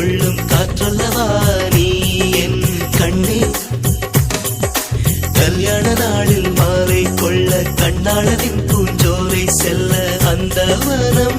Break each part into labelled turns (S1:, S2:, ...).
S1: கொள்ளும் காற்றல்லவா நீ என் கண்ணே? கல்யாண நாளில் மாலை கொள்ள கண்ணாளனின் பூஞ்சோரை செல்ல அந்த
S2: வனம்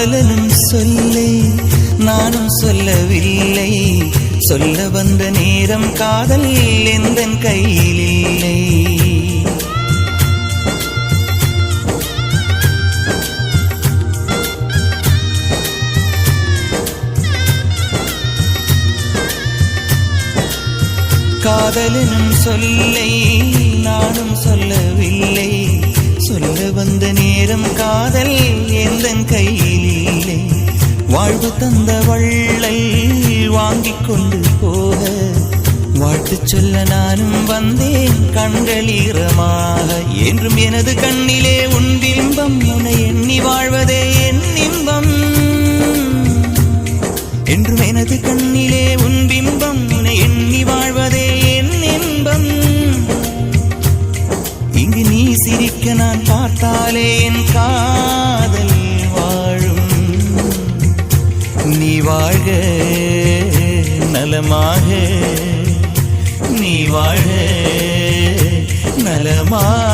S2: காதலனும் சொல்லை நானும் சொல்லவில்லை. சொல்ல வந்த நேரம் காதல் எந்த கையில் இல்லை காதலனும் சொல்லை நானும் சொல்ல தந்த வள்ளை வாங்கிக் கொண்டு போக. வாழ்த்து சொல்ல நானும் வந்தேன் கண்கள் ஈரமாக என்றும் எனது கண்ணிலே உன் பிம்பம் உன்னை எண்ணி வாழ்வதே என் இன்பம். என்றும் எனது கண்ணிலே உன் பிம்பம் உன்னை எண்ணி வாழ்வதே என் இன்பம். இங்கு நீ சிரிக்க நான் பார்த்தாலே என் காதல் வாழ்க நலமாக நீ வாழ்க நலமாக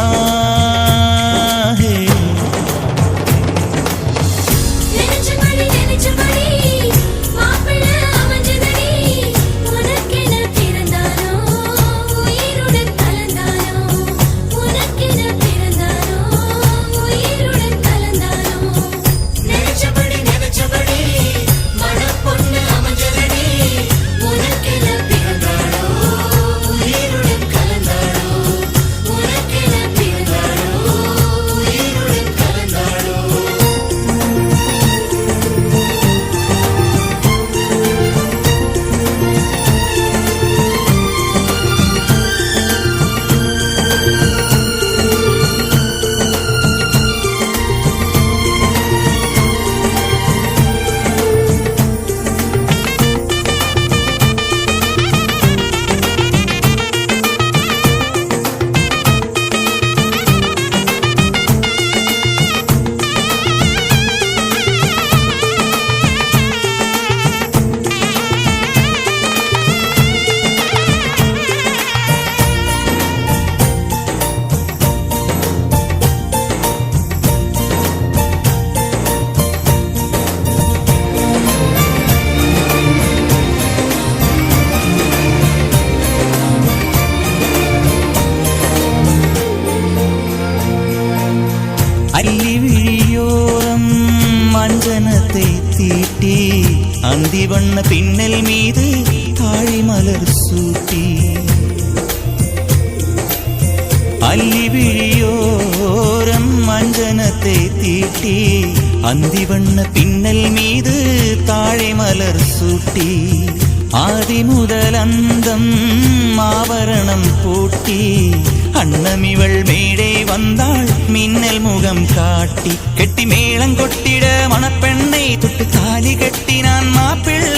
S2: അന്തിവണ്ണ പിന്നൽ മീതെ താഴിമലർ സൂട്ടി അല്ലിവിഴിയോരം മഞ്ജനത്തെ തീട്ടി. അന്തിവണ്ണ പിന്നൽ മീത് താഴിമലർ സൂട്ടി. ആദിമുതലന്തം ആവരണം പൂട്ടി. அன்னமிவள் மேடே வந்தாள் மின்னல் முகம் காட்டி கெட்டி மேளங்கொட்டிட மணப்பெண்ணை தொட்டு தாலி கட்டி நான் மாப்பிள்ளை.